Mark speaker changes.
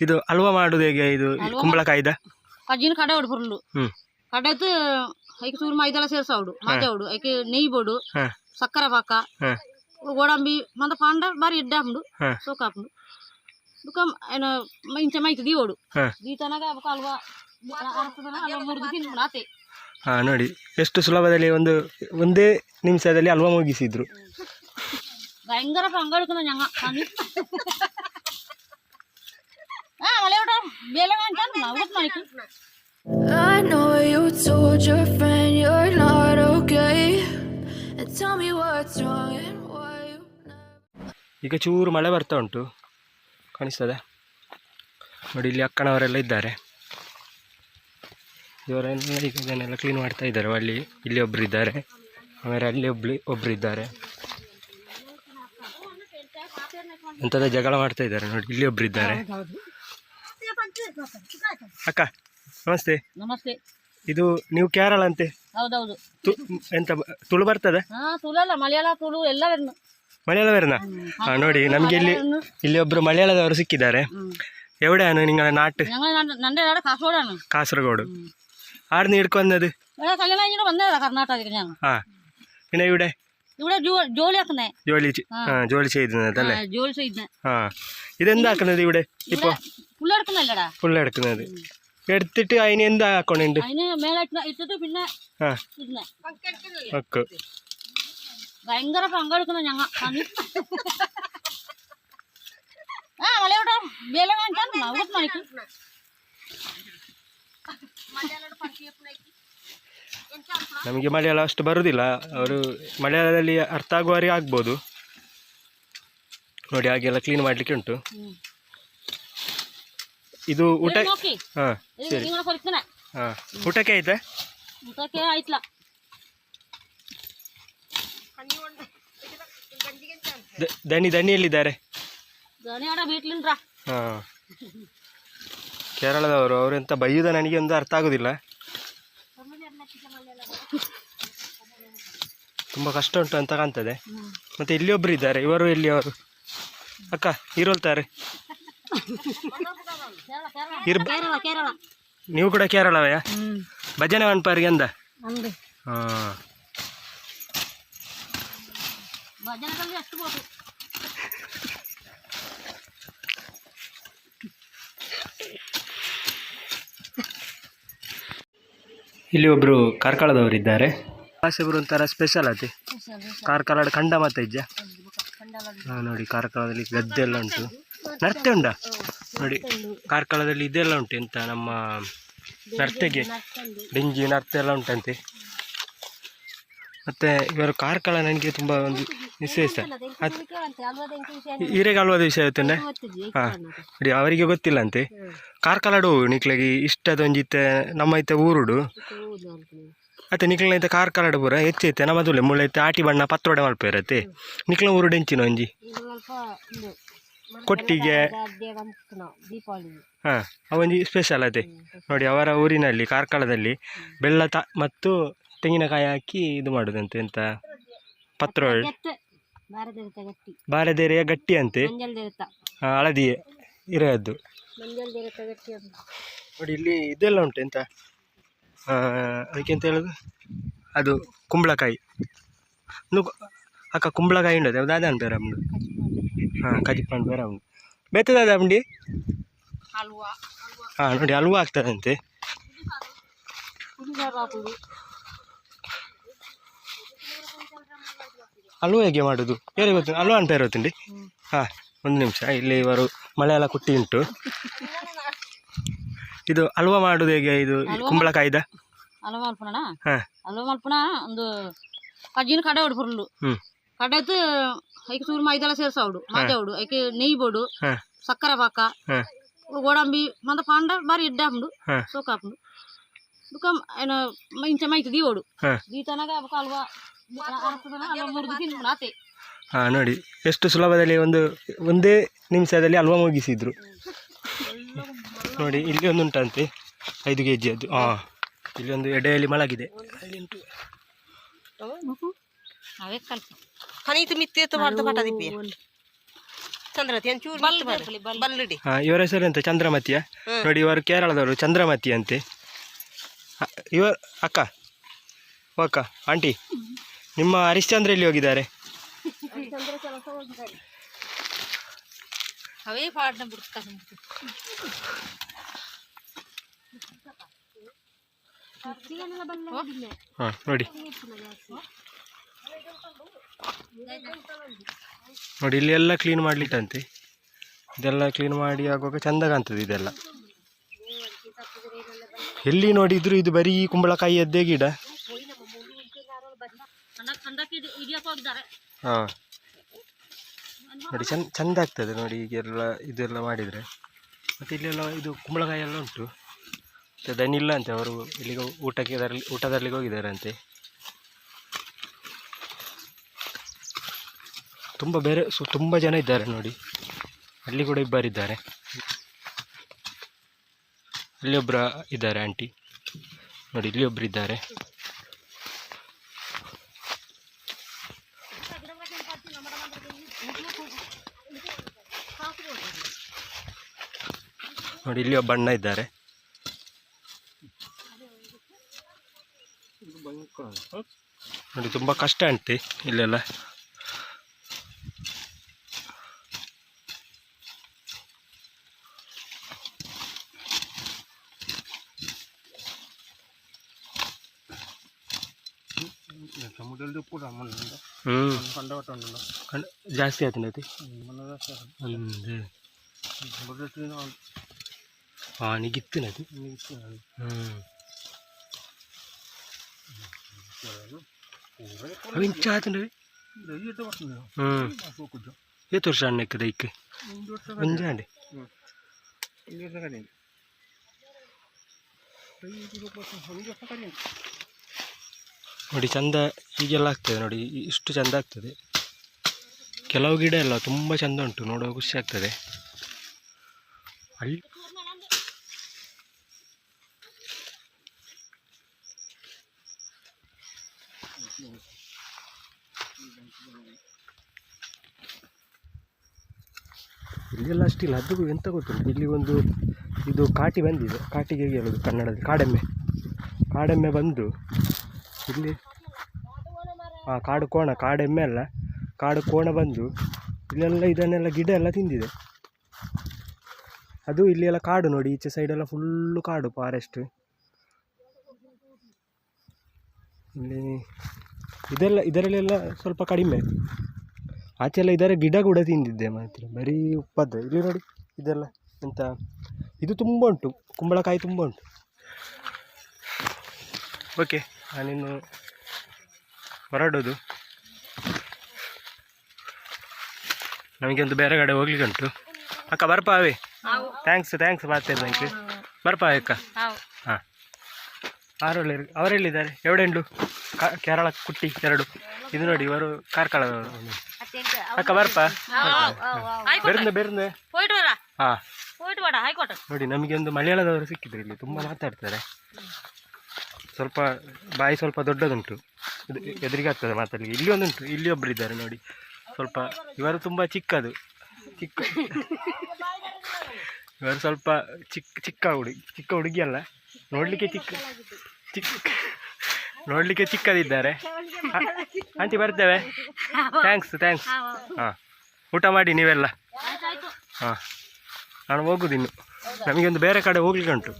Speaker 1: ಇದು ಹಲ್ವಾ ಮಾಡುದು ಹೇಗೆ? ಇದು ಕುಂಬಳಕಾಯಿದ?
Speaker 2: ಅಜ್ಜಿನ ಕಡೆ ಹೊಡ್ ಬರಲು
Speaker 1: ಹ್ಮ್.
Speaker 2: ಕಡೆದು ಐಕೆ ಚೂರು ಮೈದೆಲ್ಲ ಸೇರ್ಸಾವಡು ಮಾಜಾವಡು ಐಕೆ ನೆಯ್ ಬೋಡು ಸಕ್ಕರೆ ಪಾಕ ಗೋಡಂಬಿ ಮಂದ ಪಾಂಡ ಬಾರಿ
Speaker 1: ಇಡ್ಡಾಮ್ಡು
Speaker 2: ಸೋಕಾಪ್ಡು ಬುಕ ಏನ ಇಂಚ ಮೈತು ದೀವೋಡು. ದೀತನಾಗ ಹಲ್ವಾ
Speaker 1: ಹಾ ನೋಡಿ ಎಷ್ಟು ಸುಲಭದಲ್ಲಿ ಒಂದು ಒಂದೇ ನಿಮಿಷದಲ್ಲಿ ಹಲ್ವಾ ಮುಗಿಸಿದ್ರು.
Speaker 2: ಭಯಂಕರ ಪಂಗಡ
Speaker 3: I know you told your friend you're not okay. And tell me what's wrong and why you
Speaker 1: ಈಗ ಚೂರು ಮಳೆ ಬರ್ತಾ ಉಂಟು ಕಾಣಿಸ್ತದೆ. ನೋಡಿ ಇಲ್ಲಿ ಅಕ್ಕನವರೆಲ್ಲ ಇದ್ದಾರೆ. ಇವರೆಲ್ಲ ಈಗ ಇದನ್ನೆಲ್ಲ ಕ್ಲೀನ್ ಮಾಡ್ತಾ ಇದ್ದಾರೆ. ಅಲ್ಲಿ ಇಲ್ಲಿ ಒಬ್ರು ಇದ್ದಾರೆ. ಆಮೇಲೆ ಅಲ್ಲಿ ಒಬ್ಳಿ ಒಬ್ರು ಇದ್ದಾರೆ. ಅಂಥದ್ದೇ ಜಗಳ ಮಾಡ್ತಾ ಇದ್ದಾರೆ. ನೋಡಿ ಇಲ್ಲಿ ಒಬ್ರು ಇದ್ದಾರೆ. ಅಕ್ಕ ನಮಸ್ತೆ
Speaker 2: ನಮಸ್ತೆ
Speaker 1: ಇದು ನೀವು ಕೇರಳ ಅಂತೆ
Speaker 2: ಹೌದೌದು
Speaker 1: ತು ಎಂತ ಬ- ತುಳು ಬರ್ತದೆ
Speaker 2: ಹಾ ತುಳಲ್ಲ ಮಲಯಾಳ ತುಳು ಎಲ್ಲ ಬರ್ನು
Speaker 1: ಮಲಯಾಳವೇರ್ನ ಹಾಂ ನೋಡಿ ನಮಗೆ ಇಲ್ಲಿ ಇಲ್ಲಿ ಒಬ್ರು ಮಲಯಾಳದವರು ಸಿಕ್ಕಿದ್ದಾರೆ എവിടെയാണ് നിങ്ങളെ നാട്ട്
Speaker 2: ഞങ്ങൾ നന്റെ നാട് കാസർഗോഡാണ്
Speaker 1: കാസർഗോഡ് ആടുന്ന് എടുക്കുന്നത്
Speaker 2: ഇവിടെ കല്യാണം കഴിഞ്ഞിട്ട് വന്നതാ കർണാടകത്തിൽ ഞങ്ങൾ
Speaker 1: ആ പിന്നെ ഇവിടെ
Speaker 2: ഇവിടെ ജോ- ജോലി ആക്കുന്നേ
Speaker 1: ജോലി ചെ- ആ ജോലി ചെയ്യുന്നത് അല്ലേ
Speaker 2: ആ, ജോലി ചെയ്യുന്നേ
Speaker 1: ആ ഇതെന്താക്കുന്നത് ഇവിടെ ഇപ്പോൾ
Speaker 2: പുള്ള എടുക്കുന്നല്ലടാ
Speaker 1: ഫുള്ള് എടുക്കുന്നത് എടുത്തിട്ട് അതിന് എന്താ ആക്കണുണ്ട്
Speaker 2: അതിന് മേലെ ഇട്ട് ഇട്ടിട്ട് പിന്നെ
Speaker 1: ആ
Speaker 2: ഇടുന്നേ
Speaker 1: ഒക്കെ
Speaker 2: ഭയങ്കര പങ്കെടുക്കുന്ന ഞങ്ങ പണി ആ മലയോടെ വില കാണിക്കാൻ അവിടെ മണിക്ക്
Speaker 1: ನಮಗೆ ಮಲಯಾಳ ಅಷ್ಟು ಬರುವುದಿಲ್ಲ ಅವರು ಮಲಯಾಳದಲ್ಲಿ ಅರ್ಥ ಆಗುವವರೆಗೆ ಆಗ್ಬೋದು ನೋಡಿ ಹಾಗೆಲ್ಲ ಕ್ಲೀನ್ ಮಾಡಲಿಕ್ಕೆ ಉಂಟು
Speaker 2: ಹ್ಮ್.
Speaker 1: ಇದು ಊಟ ಸರಿ. ಊಟಕ್ಕೆ
Speaker 2: ಐತೆ? ಊಟಕ್ಕೆ
Speaker 1: ಐತ್ಲ ದನಿ
Speaker 2: ದನಿ ಎಲ್ಲಿದ್ದಾರೆ?
Speaker 1: ದನಿ ಕೇರಳದವರು ಅವರೆಂತ ಬೈಯುದ ನನಗೆ ಒಂದು ಅರ್ಥ ಆಗೋದಿಲ್ಲ. ತುಂಬಾ ಕಷ್ಟ ಉಂಟು ಅಂತ ಕಾಣ್ತದೆ. ಮತ್ತೆ ಇಲ್ಲಿ ಒಬ್ರು ಇದ್ದಾರೆ ಇವರು ಇಲ್ಲಿ ಅವರು? ಅಕ್ಕ
Speaker 2: ಹೀರೋಲ್ತಾರೆ
Speaker 1: ನೀವು ಕೂಡ ಕೇರಳವಯ್ಯ ಭಜನೆ ಮನ್ಪಾರಿಗೆ
Speaker 2: ಎಂದ
Speaker 1: ಹಾಂ. ಇಲ್ಲಿ ಒಬ್ರು ಕಾರ್ಕಳದವರಿದ್ದಾರೆ. ಭಾಷೆಬ್ರು ಒಂಥರ ಸ್ಪೆಷಲ್ ಅತಿ ಕಾರ್ಕಳ ಖಂಡ ಮಾತಾ ಇಜ್ಜ ನೋಡಿ ಕಾರ್ಕಳದಲ್ಲಿ ಗದ್ದೆಲ್ಲ ಉಂಟು. ನರ್ತೆ ಉಂಡ ನೋಡಿ ಕಾರ್ಕಳದಲ್ಲಿ ಇದೆಲ್ಲ ಉಂಟು ಎಂತ ನಮ್ಮ ನರ್ತೆಗೆ. ಡಿಂಜಿ ನರ್ತೆ ಎಲ್ಲ ಉಂಟಂತೆ. ಮತ್ತೆ ಇವರು ಕಾರ್ಕಳ ನನಗೆ ತುಂಬ ಒಂದು ವಿಶೇಷ. ಅದು ಹಿರೇಗಾಲ್ವಾದ ವಿಷಯ ಗೊತ್ತೇನೆ ಹಾಂ. ನೋಡಿ ಅವರಿಗೆ ಗೊತ್ತಿಲ್ಲ ಅಂತೆ. ಕಾರ್ಕಳಡು ನಿಕ್ಲಗಿ ಇಷ್ಟದೊಂಜಿತ್ತೆ ನಮ್ಮ ಐತೆ ಊರುಡು. ಅತ್ತೆ ನಿಕ್ಲ ಐತೆ ಕಾರ್ಕಳಡು ಪೂರ ಹೆಚ್ಚೈತೆ ನಮ್ಮ ಮುಳ್ಳ ಮುಳ್ಳೈತೆ ಆಟಿ ಬಣ್ಣ ಪತ್ರೊಡೆ ಮಲ್ಪ ಇರತ್ತೆ. ನಿಕ್ಲ ಊರು ಹೆಂಚಿನ ಒಂಜಿ ಕೊಟ್ಟಿಗೆ. ಹಾಂ ಅವೊಂದು ಸ್ಪೆಷಲ್ ಅದೇ. ನೋಡಿ ಅವರ ಊರಿನಲ್ಲಿ ಕಾರ್ಕಳದಲ್ಲಿ ಬೆಲ್ಲ ತ ಮತ್ತು ತೆಂಗಿನಕಾಯಿ ಹಾಕಿ ಇದು ಮಾಡೋದಂತೆ ಎಂತ?
Speaker 2: ಪತ್ರ
Speaker 1: ಬಾರದೇರೆಯ ಗಟ್ಟಿ. ಅಂತೆ. ಹಳದಿ ಇರೋದು. ನೋಡಿ ಇಲ್ಲಿ ಇದೆಲ್ಲ ಉಂಟು ಎಂತ? ಅದಕ್ಕೆ ಅಂತ ಹೇಳೋದು? ಅದು ಕುಂಬಳಕಾಯಿ. ಅಕ್ಕ ಕುಂಬಳಕಾಯಿ ಉಂಡದೆ ಅದು ಅದೇ ಅಂತಾರೆ ಉಂಡು ಹಾಂ ಕಜಿಪ್ಪಣ್ಣು ಬೇರೆ ಉಂಟು. ಬೆತ್ತದ ಉಂಡಿ
Speaker 2: ಹಲ್ವಾ.
Speaker 1: ಹಾಂ ನೋಡಿ ಹಲ್ವ ಆಗ್ತದಂತೆ. ಹಲ್ವ ಹೇಗೆ ಮಾಡೋದು? ಬೇರೆ ಗೊತ್ತು ಹಲ್ವ ಅಂತ ಬೇರೆ ಗೊತ್ತುಂಡಿ ಹಾಂ ಒಂದು ನಿಮಿಷ ಇಲ್ಲಿ ಇವರು ಮಳೆ ಎಲ್ಲ ಕುಟ್ಟಿ ಉಂಟು. ಇದು ಹಲ್ವ ಮಾಡೋದು ಹೇಗೆ? ಇದು ಕುಂಬಳಕಾಯಿದ?
Speaker 2: ಹಲ್ವ ಮಲ್ಪಣ
Speaker 1: ಹಾಂ.
Speaker 2: ಹಲ್ವ ಮಲ್ಪಣ ಒಂದು ಕಜ್ಜಿನ ಕಡೆ ಹೊಡ್ಬರ್ಲು ಬರಲು
Speaker 1: ಹ್ಞೂ
Speaker 2: ಕಡೆದು ಐಕ್ ಚೂರು ಮೈದೆಲ್ಲ ಸೇರ್ಸೌಡು ಮಾಜಾವುಡು ಐಕೆ ನೆಯ್ ಬೋಡು ಸಕ್ಕರೆ ಪಾಕ ಗೋಡಂಬಿ ಮಂದ ಪಾಂಡ ಬಾರಿ ಇಡ್ಡಾಪುಂಡು ಸೋಕಾಪುಂಡು ಬುಕ ಏನ ಇಂಚ ಮೈತ್ ದೀವೋಡು. ದೀತನಾಗ ಅಲ್ವಾ ಆತೆ.
Speaker 1: ಹಾಂ ನೋಡಿ ಎಷ್ಟು ಸುಲಭದಲ್ಲಿ ಒಂದು ಒಂದೇ ನಿಮಿಷದಲ್ಲಿ ಹಲ್ವಾ ಮುಗಿಸಿದ್ರು. ನೋಡಿ ಇಲ್ಲಿ ಒಂದು ಉಂಟಂತೆ ಐದು ಕೆ ಜಿ ಅದು. ಹಾಂ ಇಲ್ಲಿ ಒಂದು ಎಡೆಯಲ್ಲಿ ಮಲಗಿದೆ. ಇವರ ಹೆಸರು ಎಂತ? ಚಂದ್ರಮತಿಯ? ನೋಡಿ ಇವರು ಕೇರಳದವರು ಚಂದ್ರಮತಿ ಅಂತೆ. ಇವ ಅಕ್ಕ. ಅಕ್ಕ ಆಂಟಿ. ನಿಮ್ಮ ಹರಿಶ್ಚಂದ್ರ ಎಲ್ಲಿ ಹೋಗಿದ್ದಾರೆ?
Speaker 2: ಅವೇ
Speaker 1: ನೋಡಿ. ನೋಡಿ ಇಲ್ಲಿ ಎಲ್ಲ ಕ್ಲೀನ್ ಮಾಡ್ಲಿಕ್ಕಂತೆ. ಇದೆಲ್ಲ ಕ್ಲೀನ್ ಮಾಡಿ ಆಗುವಾಗ ಚಂದ ಕಾಣ್ತದೆ ಇದೆಲ್ಲ. ಎಲ್ಲಿ ನೋಡಿದ್ರು ಇದು ಬರೀ ಕುಂಬಳಕಾಯಿಯದ್ದೇ ಗಿಡ. ಹಾಂ. ನೋಡಿ, ಚಂದ ಚಂದ ಆಗ್ತದೆ ನೋಡಿ ಈಗೆಲ್ಲ ಇದೆಲ್ಲ ಮಾಡಿದರೆ. ಮತ್ತು ಇಲ್ಲೆಲ್ಲ ಇದು ಕುಂಬಳಕಾಯಿ ಎಲ್ಲ ಉಂಟು. ಮತ್ತು ದನಿ ಇಲ್ಲ ಅಂತೆ ಅವರು ಇಲ್ಲಿಗೆ ಊಟಕ್ಕೆ ಊಟದಲ್ಲಿ ಹೋಗಿದ್ದಾರೆ ಅಂತೆ ತುಂಬ ಬೇರೆ, ಸೊ ತುಂಬ ಜನ ಇದ್ದಾರೆ ನೋಡಿ. ಅಲ್ಲಿ ಕೂಡ ಇಬ್ಬರಿದ್ದಾರೆ ಅಲ್ಲಿ ಒಬ್ಬರ ಇದ್ದಾರೆ ಆಂಟಿ. ನೋಡಿ, ಇಲ್ಲಿ ಒಬ್ಬರು ಇದ್ದಾರೆ. ನೋಡಿ, ಇಲ್ಲಿ ಒಬ್ಬ ಅಣ್ಣ ಇದ್ದಾರೆ. ನೋಡಿ, ತುಂಬ ಕಷ್ಟ ಆಂಟಿ ಇಲ್ಲೆಲ್ಲ. ಹ್ಞೂ ಕಣ್- ಜಾಸ್ತಿ ಆಯ್ತು ನದಿ ಒಂದು ಹಾಂ ನಿಗಿತ್ತು ನದಿ ಹ್ಞೂ ಅవి ಇಂಚ ಆತಂಡ್ರಿ ಹ್ಞೂ ಏತು ವರ್ಷ ಅಣ್ಣಕ್ಕೆ ದೈಕ್ಕೆ ಒಂಜ ಅಂಡಿ ನೋಡಿ ಚಂದ ಹೀಗೆಲ್ಲ ಆಗ್ತದೆ ನೋಡಿ ಇಷ್ಟು ಚೆಂದ ಆಗ್ತದೆ. ಕೆಲವು ಗಿಡ ಎಲ್ಲ ತುಂಬ ಚೆಂದ ಉಂಟು ನೋಡುವ ಖುಷಿ ಆಗ್ತದೆ. ಅಲ್ಲಿ ಇಲ್ಲೆಲ್ಲ ಅಷ್ಟಿಲ್ಲ ಅದು ಎಂತ ಗೊತ್ತುಂಟು ಇಲ್ಲಿ ಒಂದು ಇದು ಕಾಟಿ ಬಂದಿದೆ ಕಾಟಿಗೆ ಹೇಳೋದು ಕನ್ನಡದಲ್ಲಿ, ಕಾಡೆಮ್ಮೆ. ಕಾಡೆಮ್ಮೆ ಬಂದು ಇಲ್ಲಿ ಹಾಂ ಕಾಡು ಕೋಣ ಕಾಡೆಮ್ಮೆ ಅಲ್ಲ, ಕಾಡು ಕೋಣ ಬಂದು ಇಲ್ಲೆಲ್ಲ ಇದನ್ನೆಲ್ಲ ಗಿಡ ಎಲ್ಲ ತಿಂದಿದೆ. ಅದು ಇಲ್ಲಿ ಎಲ್ಲ ಕಾಡು ನೋಡಿ, ಈಚೆ ಸೈಡೆಲ್ಲ ಫುಲ್ಲು ಕಾಡು ಫಾರೆಸ್ಟ್ ಇಲ್ಲಿ ಇದೆಲ್ಲ, ಇದರಲ್ಲೆಲ್ಲ ಸ್ವಲ್ಪ ಕಡಿಮೆ. ಆಚೆಲ್ಲ ಇದರ ಗಿಡ ಕೂಡ ತಿಂದಿದ್ದೆ ಮಾತ್ರ, ಬರೀ ಉಪ್ಪದ್ದು. ಇಲ್ಲಿ ನೋಡಿ, ಇದೆಲ್ಲ ಎಂತ, ಇದು ತುಂಬ ಉಂಟು, ಕುಂಬಳಕಾಯಿ ತುಂಬ ಉಂಟು. ಓಕೆ ನಾನಿನ್ನು ಹೊರಡೋದು. ನಮಗೆ ಒಂದು ಬೇರೆ ಕಡೆ ಹೋಗ್ಲಿಕ್ಕುಂಟು ಅಕ್ಕ ಬರ್ಪಾವೆ ಥ್ಯಾಂಕ್ಸ್ ಥ್ಯಾಂಕ್ಸ್ ಮಾತಾಡ್ದಂಗೆ ಬರ್ಪಾವೆ ಅಕ್ಕ? ಹಾಂ. ಆರೋಳಿ ಅವರೆಲ್ಲಿದ್ದಾರೆ? ಎವಡೆಂಡು ಕೇರಳ ಕುಟ್ಟಿ ಎರಡು. ಇದು ನೋಡಿ ಇವರು ಕಾರ್ಕಳದವರು. ಅಕ್ಕ ಬರ್ಪ?
Speaker 2: ಬೇರೆ ಬೇರೆ
Speaker 1: ಹಾಂ. ನೋಡಿ ನಮಗೆ ಒಂದು ಮಲಯಾಳದವರು ಸಿಕ್ಕಿದ್ರು ಇಲ್ಲಿ. ತುಂಬ ಮಾತಾಡ್ತಾರೆ. ಸ್ವಲ್ಪ ಬಾಯಿ ಸ್ವಲ್ಪ ದೊಡ್ಡದುಂಟು. ಇದು ಎದುರಿಗೆ ಆಗ್ತದೆ ಮಾತಲ್ಲಿಗೆ. ಇಲ್ಲಿ ಒಂದುಂಟು. ಇಲ್ಲಿ ಒಬ್ಬರು ಇದ್ದಾರೆ ನೋಡಿ. ಸ್ವಲ್ಪ ಇವರು ತುಂಬ ಚಿಕ್ಕದು. ಚಿಕ್ಕ ಇವರು ಸ್ವಲ್ಪ ಚಿಕ್ಕ ಚಿಕ್ಕ ಹುಡುಗಿ ಚಿಕ್ಕ ಹುಡುಗಿ ಅಲ್ಲ. ನೋಡಲಿಕ್ಕೆ ಚಿಕ್ಕ ಚಿಕ್ಕ ನೋಡಲಿಕ್ಕೆ ಚಿಕ್ಕದಿದ್ದಾರೆ. ಆಂಟಿ ಬರ್ತೇವೆ. ಥ್ಯಾಂಕ್ಸ್ ಥ್ಯಾಂಕ್ಸ್ ಹಾಂ, ಊಟ ಮಾಡಿ ನೀವೆಲ್ಲ. ಹಾಂ, ನಾನು ನಮಗೆ ಒಂದು ಬೇರೆ ಕಡೆ ಹೋಗ್ಲಿಕ್ಕೆ ಉಂಟು.